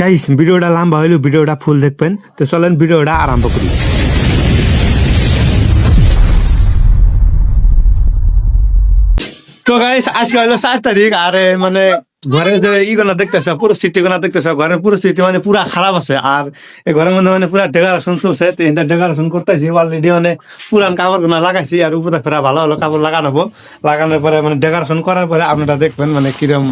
Guys ভিডিওটা লম্বা হইলো ভিডিওটা ফুল দেখবেন তো চলেন ভিডিওটা আরম্ভ করি তো গাইস আজকে হলো চার তারিখ আর এ মানে ঘরে যে ইগুলা দেখতেছ পরিস্থিতি গুলা দেখতেছ, ঘরের পরিস্থিতি মানে পুরা খারাপ আছে। আর এই ঘরের মধ্যে মানে পুরা ডেকারেশন চলছে তিনটা ডেকারেশন করতেছি অলরেডি মানে পুরান কাপড়গুলা লাগাইছি, আর উপরে ফেরা ভালো ভালো কাপড় লাগানো লাগানোর পরে মানে ডেকারেশন করার পরে আপনারা দেখবেন মানে কিরম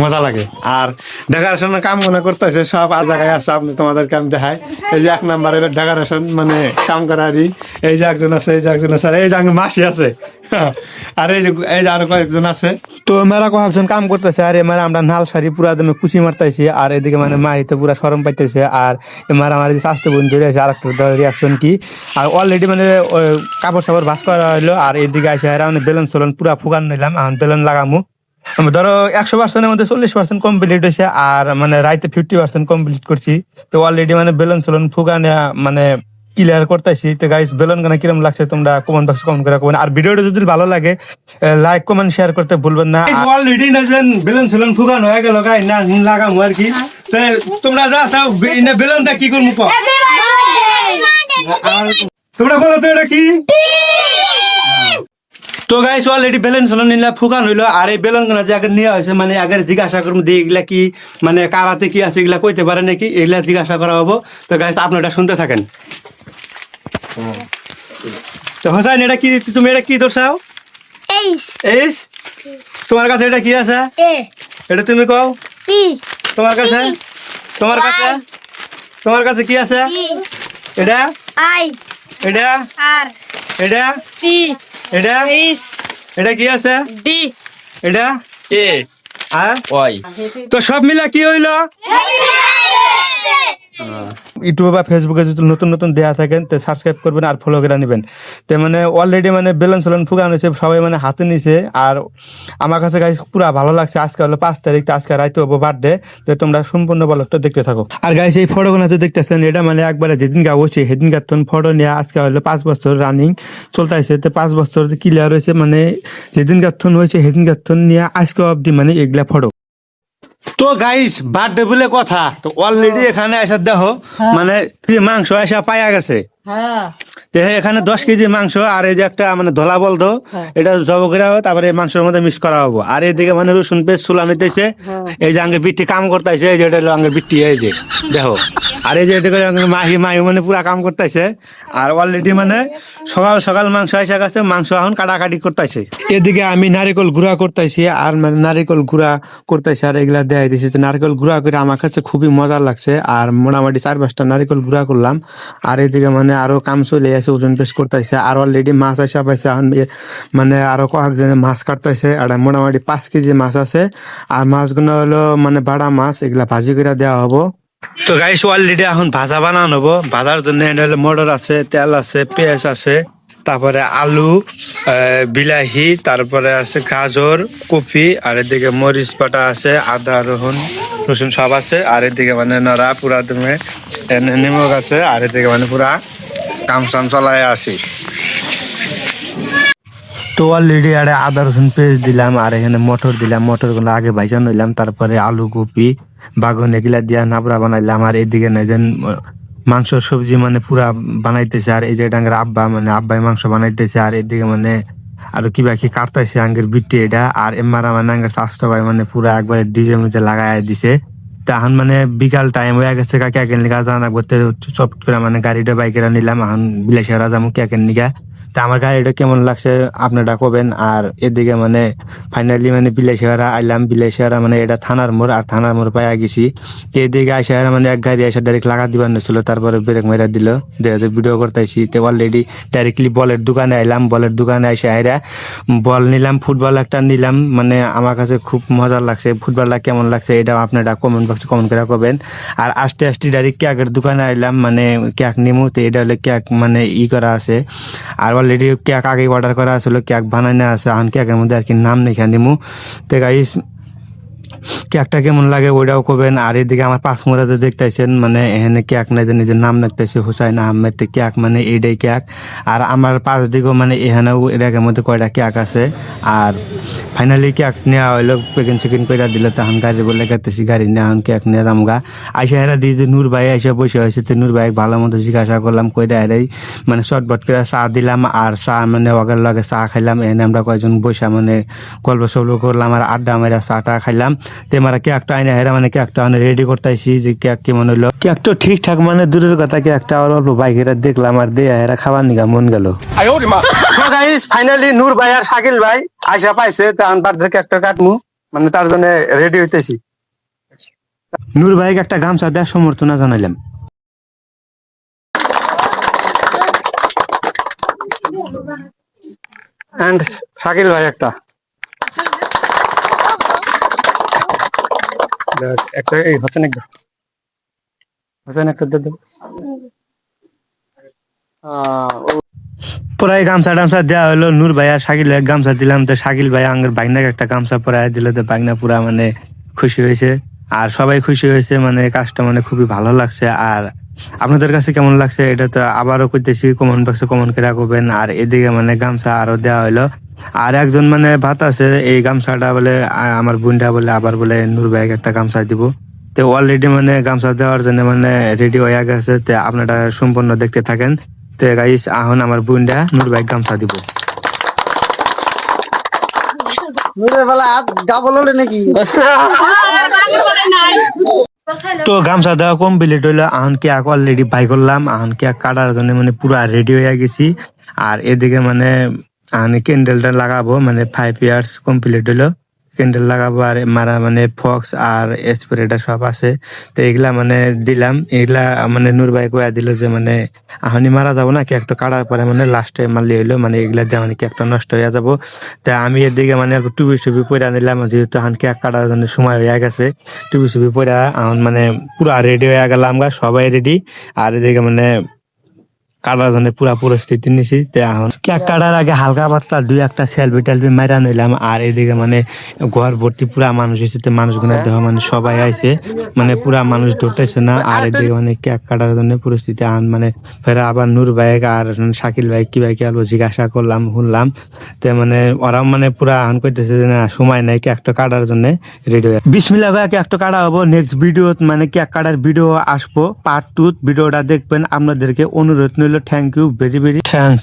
মজা লাগে। আর ডেকারেশনের কাম মনে করতেছে সব আর জায়গায় আছে আপনি তোমাদেরকে আমি দেখাই। এই যে এক নাম্বার এবার ডেকারেশন মানে কাম করারই। এই যে একজন আছে এই যে একজন আছে আর এই যে মাসি আছে। আর এই যে এই যে আরও কয়েকজন আছে। তো মেরা কয়েকজন কাম করতেছে আর এমারা আমরা নাল শাড়ি পুরা দমে কুচি মারতেছি আর এদিকে মানে মাহিতে পুরা সরম পাইতেছে আর এমারা আমার স্বাস্থ্য বোন জড়িয়ে আছে আর একটা রিয়াকশন কি? আর অলরেডি মানে কাপড় সাপড় ভাস করা হলো আর এদিকে আসে আর মানে বেলুন সেলুন পুরা ফুগান নিলাম এখন বেলুন লাগামু। ধরো একশো পার্সেন্টের মধ্যে চল্লিশ পার্সেন্ট কমপ্লিট হয়েছে আর মানে রাইতে ফিফটি পার্সেন্ট কমপ্লিট করছি। তো অলরেডি মানে বেলুন সেলুন ফুগানে মানে ক্লিয়ার করতেছি তো গাইস বেলুন গানা কিরম লাগছে তোমরা কমেন্ট বক্সে কমেন্ট করে কমেন্ট আর ভিডিওটা যদি ভালো লাগে লাইক কমেন্ট শেয়ার করতে ভুলবেন না। অলরেডি না যেন বেলুন সেলুন ফুগানো হয়ে গেল গাই না লাগামু আর কি। তোমরা যা চাও বেলুনটা কি করব তোমরা বলো তো এটা কি? তো গাইস অলরেডি বেলুন সেলুন নিলা ফুকান হইল আর এই বেলুনগুলা যে আগে নেওয়া হয়েছে মানে আগে জিজ্ঞাসা করব দিয়ে এগুলা কি মানে কারাতে কি আছে এগুলা কইতে পারে নাকি এগুলা জিজ্ঞাসা করা হব। তো গাইস আপনারা শুনতে থাকেন। তো হোসাইন এটা কি তুমি এটা কি দর্শাও এইস তোমার কাছে এটা কি আছে? এটা তুমি কও? তোমার কাছে? তোমার কাছে? তোমার কাছে কি আছে? এটা? এটা? আর এটা? টি এটা? এটা কি আছে? ডি এটা? কে আর? ওয়াই তো সব মিলা কি হইল? ইউটিউবে বা ফেসবুকে যদি নতুন নতুন দেয়া থাকেন তো সাবস্ক্রাইব করবেন আর ফলো করে নেবেন। তো মানে অলরেডি মানে বেলুন সেলুন ফুগান হয়েছে, সবাই মানে হাতে নিছে। আর আমার কাছে গাইস পুরা ভালো লাগছে, আজকে হলো পাঁচ তারিখ, তো আজকে রাইতে হব বার্থডে তো তোমরা সম্পূর্ণ বলকটা দেখতে থাকো। আর গাইস এই ফটোগুলো তো দেখতেছেন, এটা মানে একবারে যেদিন গা হচ্ছে সেদিন গাতন ফটো নিয়ে আজকে হলো পাঁচ বছর রানিং চলতেছে তো পাঁচ বছর ক্লিয়ার হয়েছে মানে যেদিন গাথন হয়েছে, সেদিন গাথন নিয়ে আজকে অবধি মানে এগুলা ফটো তো গাইস বার্থডে বলে কথা। তো অলরেডি এখানে এসে দেখো মানে মাংস এসে পাইয়া গেছে। হ্যাঁ। এখানে দশ কেজি মাংস আর এই যে একটা মানে ধলা বলতো এটা জব করে হবে তারপরে এই মাংসের মধ্যে মিক্স করা হব। আর এদিকে মানে রসুন পেস্ট চুলা নিতেছে। এই যে আঙ্গে বিটি কাম করতেছে এই যে এটা হলো আঙ্গে বিটি এই যে। দেখো। আর এই যে মাহি মাহি মানে পুরা কাম করতেছে। আর অলরেডি মানে সকাল সকাল মাংস এসে গেছে, মাংস এখন কাটাকাটি করতেছে। এদিকে আমি নারিকল গুঁড়া করতেছি, আর মানে নারিকল গুঁড়া করতেছি, আর এগুলা দেয় দিছি তো নারিকল গুঁড়া করে আমার কাছে খুবই মজা লাগছে, আর মোটামুটি চার পাঁচটা নারিকল গুঁড়া করলাম। আর এদিকে মানে আরও কাম চলে আছে ওজন পেশ করতেছে, আর অলরেডি মাছ আসা পাইছে, এখন মানে আরও কয়েকজনে মাছ কাটতেছে, আর মোটামুটি পাঁচ কেজি মাছ আছে। আর মাছগুলো হলো মানে বাড়া মাছ, এগুলা ভাজি করে দেওয়া হব। তো গাইস অলরেডি এখন ভাজা বানানো হব। ভাজার জন্য এটা মটর আছে, তেল আছে, পেঁয়াজ আছে, তারপরে আলু বিলাহি, তারপরে আছে গাজর, কপি, আর এদিকে মরিচ বাটা আছে, আদা রসুন রসুন সব আছে, আর এদিকে মানে নড়া পুরা তুমি নিমক আছে, আর এদিকে মানে পুরা কাম সাম চলাই আছি। তো অলরেডি আরে আদা, রসুন পেস্ট দিলাম, আর এখানে মটর দিলাম। মটরগুলো আগে ভাইজা নিলাম, তারপরে আলু কপি, বাগন এগুলা দিয়া নাবড়া বানাইলাম, আর এদিকে যেন মাংস সবজি মানে পুরা বানাইতেছে, আর এই যে ডাঙ্গের আব্বা মানে আব্বাই মাংস বানাইতেছে, আর এদিকে মানে আর কি বাকি কাটতেছে আঙ্গের বিটি এটা, আর এমারা মানে আঙ্গের স্বাস্থ্য ভাই মানে পুরা একবারে ডিজে মিজে লাগাই দিছে। তখন মানে বিকাল টাইম হয়ে গেছে কাকে একের নিকা জানা করতে, চট করে মানে গাড়িটা বাইকেরা নিলাম, এখন বিলাসের রাজা মুখে একের নিকা। তা আমার গাড়িটা কেমন লাগছে আপনারা কবেন আর এদিকে মানে ফাইনালি মানে বিলাসেরা আইলাম। বিলাসেরা মানে এটা থানার মোড়, আর থানার মোড় পাইয়া গেছি। তো এদিকে আইসা মানে এক গাড়ি এসে ডাইরেক্ট লাগা দিবার ছিল তারপরে ব্রেক মেরা দিল। দেখা ভিডিও করতেছি তো অলরেডি ডাইরেক্টলি বলের দোকানে আইলাম। বলের দোকানে এসে আইরা বল নিলাম ফুটবল একটা নিলাম। মানে আমার কাছে খুব মজা লাগছে। ফুটবলটা কেমন লাগছে এটা আপনারা কমেন্ট বক্সে কমেন্ট করে কবেন। আর আস্তে আস্তে ডাইরেক্ট কেকের দোকানে আইলাম। মানে কেক নিমু, তো এটা হলে কেক মানে ই করা আছে। আর অলরেডি কেক আগে অর্ডার করা আসলে কেক বানানো আছে, আন কেকের মধ্যে আর কি নাম নেখা নিমু। তো গাইস কেকটা কেমন লাগে ওইটাও করবেন আর এদিকে আমার পাঁচ মোড়া যে দেখতেছেন মানে এখানে কেক নাই যে নিজের নাম লিখতেছে হুসাইন আহমেদ কেক মানে এইটাই কেক আর আমার পাঁচ দিকেও মানে এখানেও এর মধ্যে কয়টা কেক আছে, আর ফাইনালি কেক নেওয়া হইল পেকিং চেকিং করে দিল তখন গাড়ি বলে গেতেছি গাড়ি নিয়ে এখন কেক নিয়ে যামগা আইসা হেরা দিয়ে যে নূর ভাই এসে বসে হয়েছে তো নূর ভাই ভালো মতো জিজ্ঞাসা করলাম কইরা হেরাই মানে শর্টবট করে চা দিলাম আর চা মানে ওগের লগে চা খাইলাম এখানে আমরা কয়েকজন বসে মানে গল্প সল্প করলাম আর আড্ডা মেরা চাটা খাইলাম তে মারা কেকটা আইনা হেরা মানে কেকটা মানে রেডি করতেছি যে কেক কেমন হইল কেকটা ঠিকঠাক মানে দূরের কথা কেকটা আর অল্প বাইকেরা দেখলাম আর দিয়ে হেরা খাবার নিগা মন গেল ফাইনালি নূর ভাই আর শাকিল ভাই আইসা পাইছে তখন বার্থডে কেকটা কাটমু। মানে তার জন্য রেডি হইতেছি। নূর ভাইকে একটা গামছা দেওয়ার সমর্থনা জানাইলাম। এন্ড শাকিল ভাই একটা। একটা এই হোসেন একটা। হোসেন একটা দে দাও পরাই গামছা টামছা দেওয়া হলো নূর ভাই শাকিল ভাই গামছা দিলাম। তো শাকিল ভাই আঙ্গের বাইনাকে একটা গামছা পরাই দিল। তো বাইনা পুরা মানে খুশি হয়েছে। আর সবাই খুশি হয়েছে। মানে কাজটা মানে খুবই ভালো লাগছে। আর আপনাদের কাছে কেমন লাগছে এটা তো আবারও করতেছি কমেন্ট বক্সে কমেন্ট করে রাখবেন। আর এদিকে মানে গামছা আরও দেওয়া হলো আর একজন মানে ভাত আছে, এই গামছাটা বলে আমার বোনটা বলে, আবার বলে, নূর ভাইকে একটা গামছা দিব। তো অলরেডি মানে গামছা দেওয়ার জন্য মানে রেডি হয়ে গেছে। তো আপনারা সম্পূর্ণ দেখতে থাকেন। তো গাইস এখন আমার বোনটা নূর ভাই গামছা দিব। নূরের বেলা হাত গা নাকি? তো গামছা দেওয়া কমপ্লিট হইল এখন কি এক অলরেডি বাই করলাম এখন কি কাটার জন্য মানে পুরো রেডি হয়ে গেছি। আর এদিকে মানে আমি ক্যান্ডেলটা লাগাবো মানে ফাইভ ইয়ার্স কমপ্লিট হইল। ক্যান্ডেল লাগাবো আর মারা মানে ফক্স আর স্প্রেটা সব আছে। তো এগুলা মানে দিলাম। এগুলা মানে নূর ভাই কয়া দিল যে মানে আহনি মারা যাব না কি একটা কাটার পরে মানে লাস্টে মারলি হইল মানে এগুলা দিয়ে মানে কি একটা নষ্ট হয়ে যাব। তা আমি এদিকে মানে অল্প টুবি টুবি পরে নিলাম, যেহেতু এখন কেক কাটার জন্য সময় হয়ে গেছে। টুবি টুবি পরে এখন মানে পুরা রেডি হয়ে গেলাম গা, সবাই রেডি আর এদিকে মানে কাটার জন্য পুরা পরিস্থিতি নিছি এখন কেক কাটার আগে হালকা পাতলা দুই একটা সেলফি টেলফি মাইরা নিলাম, আর এদিকে মানে ঘর ভর্তি পুরা মানুষ এসে তো মানুষগুলো দেহ মানে সবাই আইছে মানে পুরা মানুষ ধরতেছে না, আর এদিকে মানে কেক কাটার জন্য পরিস্থিতি, আন মানে ফের আবার নূর ভাই আর শাকিল ভাই কি ভাই কি আলো জিজ্ঞাসা করলাম, শুনলাম, তে মানে ওরা মানে পুরা আন করতেছে যে না, সময় নাই কেকটা কাটার জন্য রেডি হয়ে বিসমিল্লা ভাই কেকটা কাটা হব নেক্সট ভিডিও মানে কেক কাটার ভিডিও আসব পার্ট টু ভিডিওটা দেখবেন, আপনাদেরকে অনুরোধ নিল thank you very very thanks